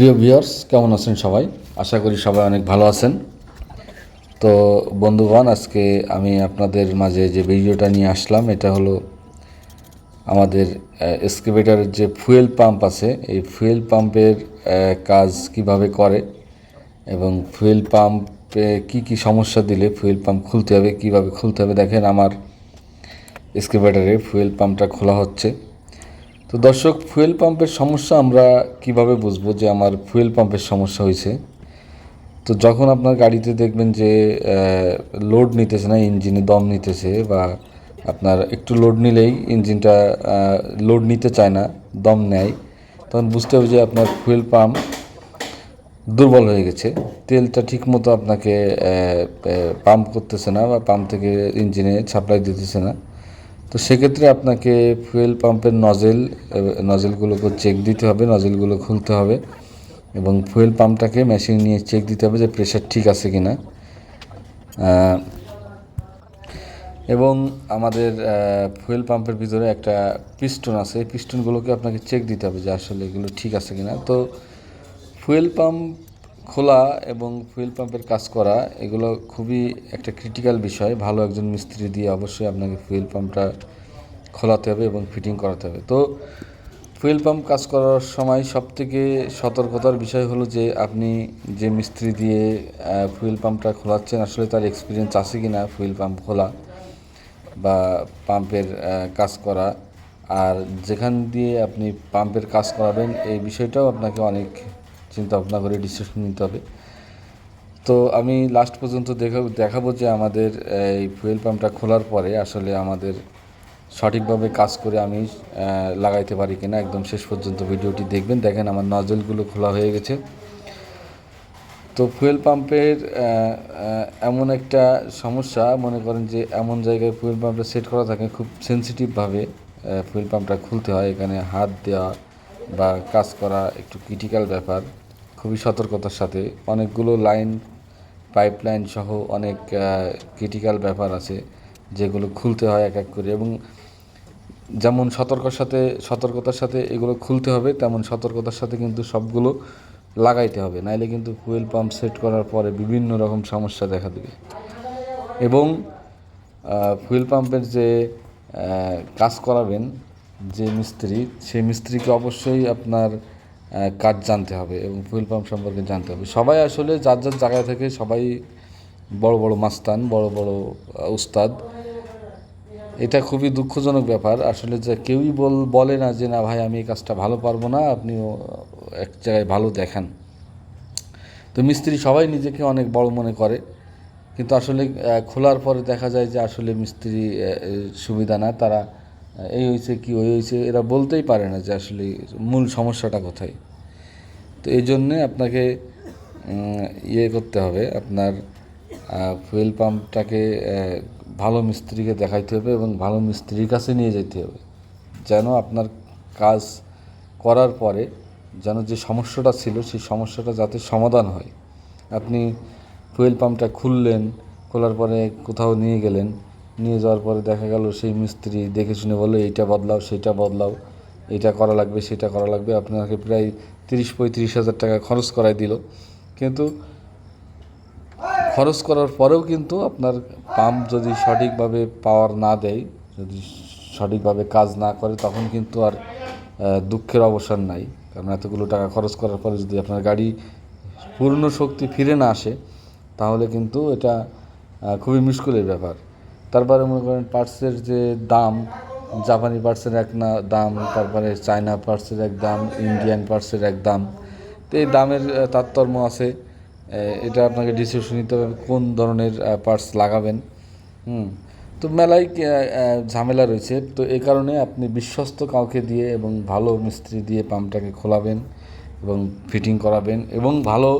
প্রিয় ভিউয়ার্স, কেমন আছেন সবাই? আশা করি সবাই অনেক ভালো আছেন। তো বন্ধুগণ, আজকে আমি আপনাদের মাঝে যে ভিডিওটা নিয়ে আসলাম, এটা হলো আমাদের এক্সকেভেটারের যে ফুয়েল পাম্প আছে, এই ফুয়েল পাম্পের কাজ কীভাবে করে এবং ফুয়েল পাম্পে কি কি সমস্যা দিলে ফুয়েল পাম্প খুলতে হবে, কীভাবে খুলতে হবে, দেখেন আমার এক্সকেভেটারে ফুয়েল পাম্পটা খোলা হচ্ছে। তো দর্শক ফুয়েল পাম্পের সমস্যা আমরা কীভাবে বুঝব যে আমার ফুয়েল পাম্পের সমস্যা হয়েছে? তো যখন আপনার গাড়িতে দেখবেন যে লোড নিতেছে না ইঞ্জিনে দম নিতেছে বা আপনার একটু লোড নিলেই ইঞ্জিনটা লোড নিতে চায় না, দম নেয়, তখন বুঝতে হবে যে আপনার ফুয়েল পাম্প দুর্বল হয়ে গেছে। তেলটা ঠিকমতো আপনাকে পাম্প করতেছে না বা পাম্প থেকে ইঞ্জিনে সাপ্লাই দিতেছে না। তো সেক্ষেত্রে আপনাকে ফুয়েল পাম্পের নজেল নজেলগুলোকে চেক দিতে হবে নজেলগুলো খুলতে হবে এবং ফুয়েল পাম্পটাকে মেশিন নিয়ে চেক দিতে হবে যে প্রেশার ঠিক আছে কি না এবং আমাদের ফুয়েল পাম্পের ভিতরে একটা পিস্টন আছে, এই পিস্টনগুলোকে আপনাকে চেক দিতে হবে যে আসলে এগুলো ঠিক আছে কি না তো ফুয়েল পাম্প খোলা এবং ফুয়েল পাম্পের কাজ করা, এগুলো খুবই একটা ক্রিটিক্যাল বিষয়। ভালো একজন মিস্ত্রি দিয়ে অবশ্যই আপনাকে ফুয়েল পাম্পটা খোলাতে হবে এবং ফিটিং করাতে হবে। তো ফুয়েল পাম্প কাজ করার সময় সবথেকে সতর্কতার বিষয় হলো যে, আপনি যে মিস্ত্রি দিয়ে ফুয়েল পাম্পটা খোলাচ্ছেন, আসলে তার এক্সপিরিয়েন্স আছে কি না ফুয়েল পাম্প খোলা বা পাম্পের কাজ করা। আর যেখান দিয়ে আপনি পাম্পের কাজ করাবেন, এই বিষয়টাও আপনাকে অনেক চিন্তা ভাবনা করে ডিসিশন নিতে হবে। তো আমি লাস্ট পর্যন্ত দেখা, দেখাবো যে আমাদের, এই ফুয়েল পাম্পটা খোলার পরে আসলে আমাদের সঠিকভাবে কাজ করে আমি লাগাইতে পারি কিনা একদম শেষ পর্যন্ত ভিডিওটি দেখবেন। দেখেন আমার নজলগুলো খোলা হয়ে গেছে। তো ফুয়েল পাম্পের এমন একটা সমস্যা, মনে করেন যে এমন জায়গায় ফুয়েল পাম্পটা সেট করা থাকে, খুব সেন্সিটিভভাবে ফুয়েল পাম্পটা খুলতে হয়। এখানে হাত দেওয়া বা কাজ করা একটু ক্রিটিক্যাল ব্যাপার। খুবই সতর্কতার সাথে। অনেকগুলো লাইন পাইপ লাইন সহ অনেক ক্রিটিক্যাল ব্যাপার আছে যেগুলো খুলতে হয় এক এক করে এবং যেমন সতর্কতার সাথে সতর্কতার সাথে এগুলো খুলতে হবে, তেমন সতর্কতার সাথে কিন্তু সবগুলো লাগাইতে হবে। নাইলে কিন্তু ফুয়েল পাম্প সেট করার পরে বিভিন্ন রকম সমস্যা দেখা দেবে। এবং ফুয়েল পাম্পের যে কাজ করাবেন যে মিস্ত্রি, সেই মিস্ত্রিকে অবশ্যই আপনার কাজ জানতে হবে এবং ফুয়েল পাম্প সম্পর্কে জানতে হবে। সবাই আসলে যার যার জায়গা থেকে সবাই বড় বড় মাস্তান, বড় বড় উস্তাদ। এটা খুবই দুঃখজনক ব্যাপার। আসলে যে কেউই বল, বলে না যে, না ভাই, আমি এই কাজটা ভালো পারব না, আপনিও এক জায়গায় ভালো দেখান। তো মিস্ত্রি সবাই নিজেকে অনেক বড় মনে করে। কিন্তু আসলে খোলার পরে দেখা যায় যে আসলে মিস্ত্রি সুবিধা না। তারা এই হয়েছে কি ওই হয়েছে এরা বলতেই পারে না যে আসলে মূল সমস্যাটা কোথায়। তো এই জন্যে আপনাকে ইয়ে করতে হবে, আপনার ফুয়েল পাম্পটাকে ভালো মিস্ত্রিকে দেখাইতে হবে এবং ভালো মিস্ত্রির কাছে নিয়ে যেতে হবে। যেন আপনার কাজ করার পরে যেন যে সমস্যাটা ছিল, সেই সমস্যাটা যাতে সমাধান হয়। আপনি ফুয়েল পাম্পটা খুললেন, খোলার পরে কোথাও নিয়ে গেলেন নিয়ে যাওয়ার পরে দেখা গেল সেই মিস্ত্রি দেখে শুনে বলল, এইটা বদলাও, সেটা বদলাও, এটা করা লাগবে, সেটা করা লাগবে। আপনাকে প্রায় তিরিশ পঁয়ত্রিশ হাজার টাকা খরচ করাই দিল। কিন্তু খরচ করার পরেও কিন্তু আপনার পাম্প যদি সঠিকভাবে পাওয়ার না দেয়, যদি সঠিকভাবে কাজ না করে, তখন কিন্তু আর দুঃখের অবসান নাই। কারণ এতগুলো টাকা খরচ করার পরে যদি আপনার গাড়ি পূর্ণ শক্তি ফিরে না আসে, তাহলে কিন্তু এটা খুবই মুশকিলের ব্যাপার। তারপরে মনে করেন পার্টসের যে দাম, জাপানি পার্টসের এক না দাম, তারপরে চায়না পার্টসের এক দাম, ইন্ডিয়ান পার্টসের এক দাম। তো এই দামের তারতম্য আছে। এটা আপনাকে ডিসিশন নিতে হবে, কোন ধরনের পার্টস লাগাবেন। হুম। তো মেলায় ঝামেলা রয়েছে। তো এই কারণে আপনি বিশ্বস্ত কাউকে দিয়ে এবং ভালো মিস্ত্রি দিয়ে পাম্পটাকে খোলাবেন এবং ফিটিং করাবেন এবং ভালো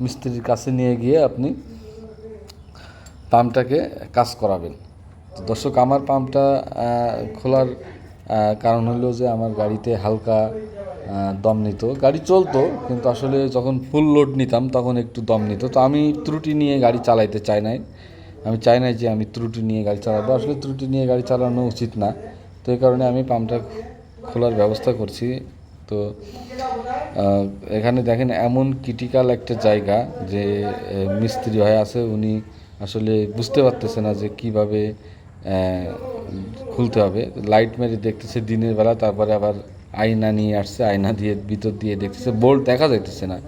মিস্ত্রির কাছে নিয়ে গিয়ে আপনি পাম্পটাকে কাজ করাবেন। দর্শক, আমার পাম্পটা খোলার কারণ হলো যে আমার গাড়িতে হালকা দম নিত। গাড়ি চলতো, কিন্তু আসলে যখন ফুল লোড নিতাম, তখন একটু দম নিত। তো আমি ত্রুটি নিয়ে গাড়ি চালাইতে চাই নাই। আমি চাই নাই যে আমি ত্রুটি নিয়ে গাড়ি চালাবো। আসলে ত্রুটি নিয়ে গাড়ি চালানো উচিত না। তো এই কারণে আমি পাম্পটা খোলার ব্যবস্থা করছি। তো এখানে দেখেন এমন ক্রিটিক্যাল একটা জায়গা যে মিস্ত্রি হয়ে আছে, উনি আসলে বুঝতে পারতেছে না যে কীভাবে খুলতে হবে। লাইট মেরে দেখতেছে দিনের বেলা, তারপরে আবার আয়না নিয়ে আসছে, আয়না দিয়ে, ভিতর দিয়ে দেখতেছে বোল্ট দেখা যাইতেছে না।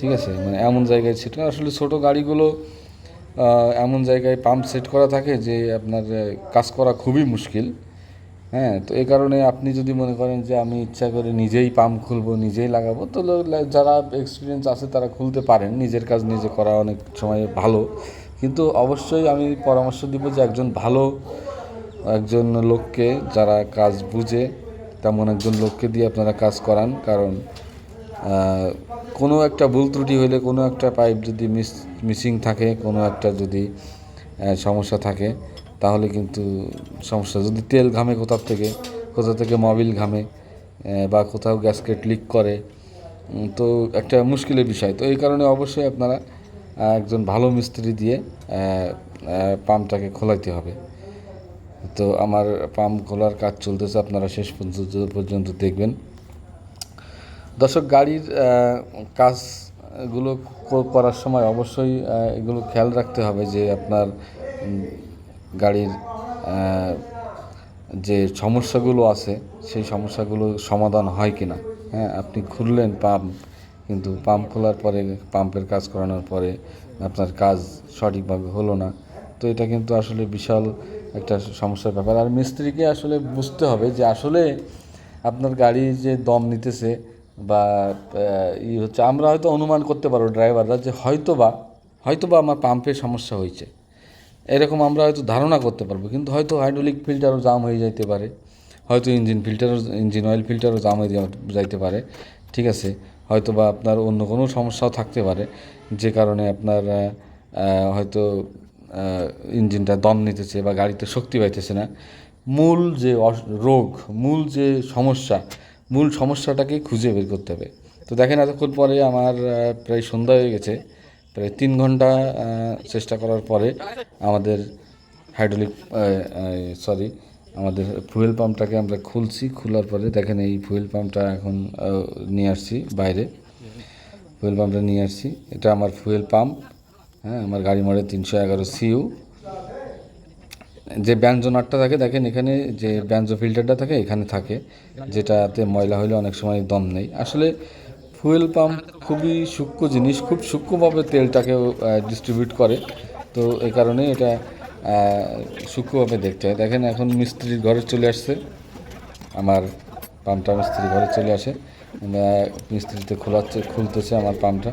ঠিক আছে? মানে এমন জায়গায় সেটা আসলে ছোট গাড়িগুলো এমন জায়গায় পাম্প সেট করা থাকে যে আপনার কাজ করা খুবই মুশকিল। হ্যাঁ তো এই কারণে আপনি যদি মনে করেন যে আমি ইচ্ছা করে নিজেই পাম্প খুলবো, নিজেই লাগাবো তো যারা এক্সপিরিয়েন্স আছে তারা খুলতে পারেন। নিজের কাজ নিজে করা অনেক সময় ভালো। কিন্তু অবশ্যই আমি পরামর্শ দিব যে একজন ভালো, একজন লোককে যারা কাজ বুঝে, তেমন একজন লোককে দিয়ে আপনারা কাজ করান। কারণ কোনো একটা ভুল ত্রুটি হলে কোনো একটা পাইপ যদি মিস, মিসিং থাকে, কোনো একটা যদি সমস্যা থাকে, তাহলে কিন্তু সমস্যা। যদি তেল ঘামে কোথাও থেকে কোথাও থেকে মবিল ঘামে বা কোথাও গ্যাসকেট লিক করে তো একটা মুশকিলের বিষয়। তো এই কারণে অবশ্যই আপনারা একজন ভালো মিস্ত্রি দিয়ে পাম্পটাকে খোলাইতে হবে। তো আমার পাম্প খোলার কাজ চলতেছে, আপনারা শেষ পর্যন্ত পর্যন্ত দেখবেন। দর্শক, গাড়ির কাজগুলো করার সময় অবশ্যই এগুলো খেয়াল রাখতে হবে যে আপনার গাড়ির যে সমস্যাগুলো আছে, সেই সমস্যাগুলো সমাধান হয় কি না হ্যাঁ আপনি খুললেন পাম্প কিন্তু পাম্প খোলার পরে পাম্পের কাজ করানোর পরে আপনার কাজ সঠিকভাবে হলো না। তো এটা কিন্তু আসলে বিশাল একটা সমস্যার ব্যাপার। আর মিস্ত্রিকে আসলে বুঝতে হবে যে আসলে আপনার গাড়ি যে দম নিতেছে বা ই হচ্ছে, আমরা হয়তো অনুমান করতে পারব ড্রাইভাররা যে হয়তো বা হয়তো বা আমার পাম্পের সমস্যা হয়েছে। এরকম আমরা হয়তো ধারণা করতে পারব, কিন্তু হয়তো হাইড্রোলিক ফিল্টারও জাম হয়ে যাইতে পারে। হয়তো ইঞ্জিন ফিল্টারও ইঞ্জিন অয়েল ফিল্টারও জাম হয়ে যাইতে পারে। ঠিক আছে? হয়তো বা আপনার অন্য কোনো সমস্যাও থাকতে পারে। যে কারণে আপনার হয়তো ইঞ্জিনটা দম নিতেছে বা গাড়িতে শক্তি পাইতেছে না। মূল যে রোগ, মূল যে সমস্যা, মূল সমস্যাটাকেই খুঁজে বের করতে হবে। তো দেখেন এতক্ষণ পরে আমার প্রায় সন্ধ্যা হয়ে গেছে। প্রায় তিন ঘণ্টা চেষ্টা করার পরে আমাদের হাইড্রোলিক সরি আমাদের ফুয়েল পাম্পটাকে আমরা খুলছি, খোলার পরে দেখেন এই ফুয়েল পাম্পটা এখন নিয়ে আসছি বাইরে। ফুয়েল পাম্পটা নিয়ে আসছি। এটা আমার ফুয়েল পাম্প হ্যাঁ আমার গাড়ি মডেল তিনশো এগারো সিউ যে ব্যঞ্জ নাটটা থাকে, দেখেন এখানে যে ব্যঞ্জ ফিল্টারটা থাকে, এখানে থাকে। যেটাতে ময়লা হলে অনেক সময় দম নেই। আসলে ফুয়েল পাম্প খুবই সূক্ষ্ম জিনিস, খুব সূক্ষ্মভাবে তেলটাকে ডিস্ট্রিবিউট করে। তো এই কারণে এটা সূক্ষ্মভাবে দেখতে হয়। দেখেন এখন মিস্ত্রির ঘরে চলে আসছে। আমার পাম্পটা মিস্ত্রি ঘরে চলে আসে। মিস্ত্রিতে খোলাচ্ছে, খুলতেছে আমার পাম্পটা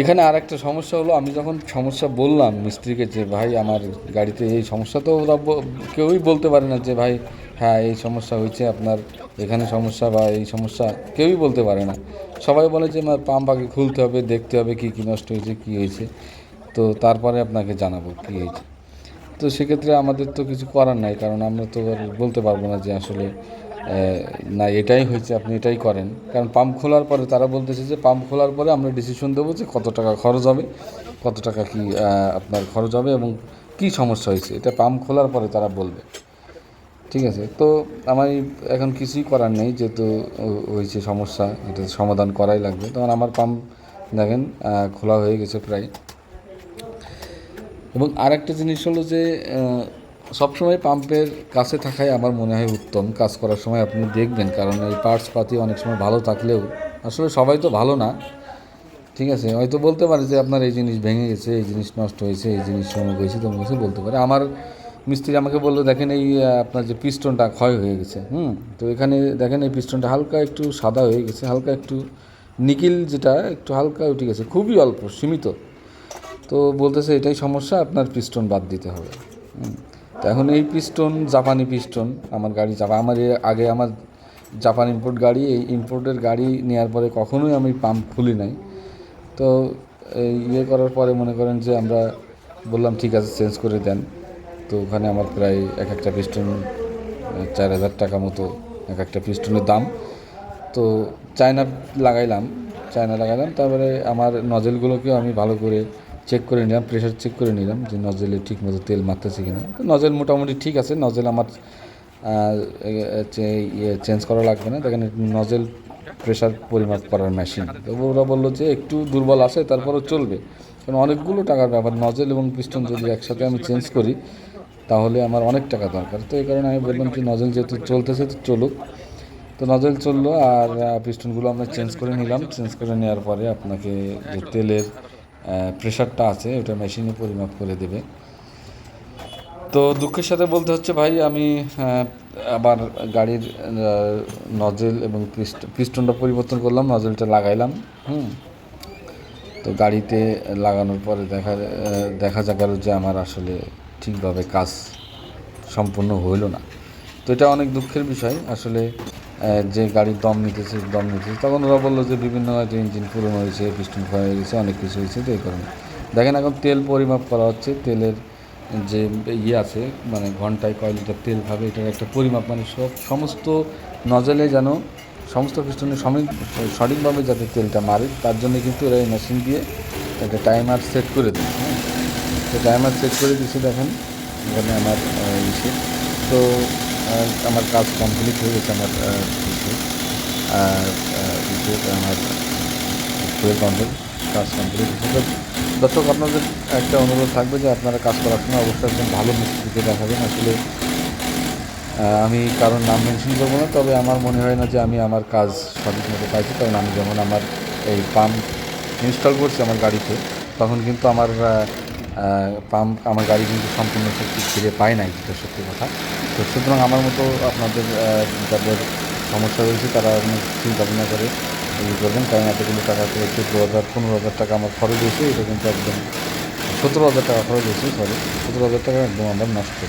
এখানে আর একটা সমস্যা হলো, আমি যখন সমস্যা বললাম মিস্ত্রিকে যে, ভাই, আমার গাড়িতে এই সমস্যা, তো ওরা কেউই বলতে পারে না যে, ভাই হ্যাঁ এই সমস্যা হয়েছে, আপনার এখানে সমস্যা বা এই সমস্যা, কেউই বলতে পারে না। সবাই বলে যে, আমার পাম্প আগে খুলতে হবে, দেখতে হবে কী কী নষ্ট হয়েছে, কী হয়েছে? তো তারপরে আপনাকে জানাব কী হয়েছে। তো সেক্ষেত্রে আমাদের তো কিছু করার নাই, কারণ আমরা তো আর বলতে পারব না যে আসলে না, এটাই হয়েছে, আপনি এটাই করেন। কারণ পাম্প খোলার পরে তারা বলতেছে যে পাম্প খোলার পরে আমরা ডিসিশন দেবো যে কত টাকা খরচ হবে, কত টাকা কি আপনার খরচ হবে এবং কি সমস্যা হয়েছে। এটা পাম্প খোলার পরে তারা বলবে। ঠিক আছে? তো আমার এখন কিছুই করার নেই, যেহেতু হয়েছে সমস্যা, এটা সমাধান করাই লাগবে। তখন আমার পাম্প দেখেন খোলা হয়ে গেছে প্রায়। এবং আরেকটা জিনিস হলো যে সবসময় পাম্পের কাছে থাকাই আমার মনে হয় উত্তম। কাজ করার সময় আপনি দেখবেন, কারণ এই পার্টস পাতি অনেক সময় ভালো থাকলেও, আসলে সবাই তো ভালো না। ঠিক আছে, হয়তো বলতে পারে যে আপনার এই জিনিস ভেঙে গেছে, এই জিনিস নষ্ট হয়েছে, এই জিনিস সময় হয়েছে তেমন কিছু বলতে পারে। আমার মিস্ত্রি আমাকে বলল, দেখেন এই আপনার যে পিস্টনটা ক্ষয় হয়ে গেছে, হুম? তো এখানে দেখেন এই পিস্টনটা হালকা একটু সাদা হয়ে গেছে, হালকা একটু নিকিল যেটা, একটু হালকা উঠে গেছে, খুবই অল্প, সীমিত। তো বলতেছে, এটাই সমস্যা, আপনার পিস্টন বাদ দিতে হবে। তো এখন এই পিস্টন, জাপানি পিস্টন, আমার গাড়ি জাপা, আমার আগে আমার জাপান ইম্পোর্ট গাড়ি, এই ইম্পোর্টের গাড়ি নেওয়ার পরে কখনোই আমি পাম্প খুলি নাই। তো এই ইয়ে করার পরে মনে করেন যে, আমরা বললাম, ঠিক আছে, চেঞ্জ করে দেন। তো ওখানে আমার প্রায় এক একটা পিস্টন চার হাজার টাকা মতো এক একটা পিস্টনের দাম। তো চায়না লাগাইলাম চায়না লাগাইলাম, তারপরে আমার নজেলগুলোকেও আমি ভালো করে চেক করে নিলাম প্রেশার চেক করে নিলাম যে নজেলে ঠিক মতো তেল মারতেছে কিনা। তো নজেল মোটামুটি ঠিক আছে নজেল আমার চেঞ্জ করা লাগবে না। দেখেন নজেল প্রেশার পরিমাপ করার মেশিন তো ওরা বলল যে একটু দুর্বল আছে, তারপরও চলবে। কারণ অনেকগুলো টাকার ব্যাপার নজেল এবং পিস্টন যদি একসাথে আমি চেঞ্জ করি, তাহলে আমার অনেক টাকা দরকার। তো এই কারণে আমি বললাম যে নজেল যেহেতু চলতেছে, তো চলুক। তো নজেল চলল আর পিস্টনগুলো আমরা চেঞ্জ করে নিলাম। চেঞ্জ করে নেওয়ার পরে আপনাকে যে তেলের প্রেশারটা আছে, ওটা মেশিনে পরিমাপ করে দেবে। তো দুঃখের সাথে বলতে হচ্ছে ভাই, আমি আবার গাড়ির নজেল এবং পিস্ট- পিস্টনটা পরিবর্তন করলাম নজেলটা লাগাইলাম, হুম। তো গাড়িতে লাগানোর পরে দেখা দেখা যা গেল যে আমার আসলে ঠিকভাবে কাজ সম্পূর্ণ হইল না। তো এটা অনেক দুঃখের বিষয়। আসলে যে গাড়ির দম নিতেছে দম নিতেছে, তখন ওরা বলল যে বিভিন্ন হয়তো ইঞ্জিন পুরনো হয়েছে পিস্টন ক্ষয় হয়ে গেছে, অনেক কিছু হয়েছে, তো এই কারণে। দেখেন এখন তেল পরিমাপ করা হচ্ছে, তেলের যে ইয়ে আছে মানে ঘন্টায় কয় লিটার তেল খাবে, এটার একটা পরিমাপ মানে সব সমস্ত নজলে যেন সমস্ত পিস্টনে সঠিক সঠিকভাবে যাতে তেলটা মারে, তার জন্য কিন্তু এরা এই মেশিন দিয়ে একটা টাইমার সেট করে দেয় হ্যাঁ? তো টাইমার সেট করে দিয়েছে, দেখেন, এখানে আমার ইসে। তো আমার কাজ কমপ্লিট হয়ে গেছে আমার আমার ফুয়েল কাজ কমপ্লিট হয়েছে। দর্শক, আপনাদের একটা অনুরোধ থাকবে যে আপনারা কাজ করার সময় অবশ্যই একদম ভালো মিস্ত্রিকে দেখাবেন। আসলে আমি কারোর নাম মেনশন করব না, তবে আমার মনে হয় না যে আমি আমার কাজ সঠিক মতো পাইছি। কারণ আমি যেমন আমার এই পাম্প ইনস্টল করছি আমার গাড়িতে, তখন কিন্তু আমার পাম্প আমার গাড়ি কিন্তু সম্পূর্ণ শক্তি ফিরে পায় নাই, যেটা সত্যি কথা। তো সুতরাং আমার মতো আপনাদের যাদের সমস্যা রয়েছে, তারা আপনি চিন্তা ভাবনা করে ইয়ে করবেন। কারণ এত কিন্তু টাকা করে চোদ্দ হাজার, পনেরো হাজার টাকা আমার খরচ হয়েছে। এটা কিন্তু একদম সতেরো হাজার টাকা খরচ হয়েছে সরি সতেরো হাজার টাকা একদম আমার নষ্ট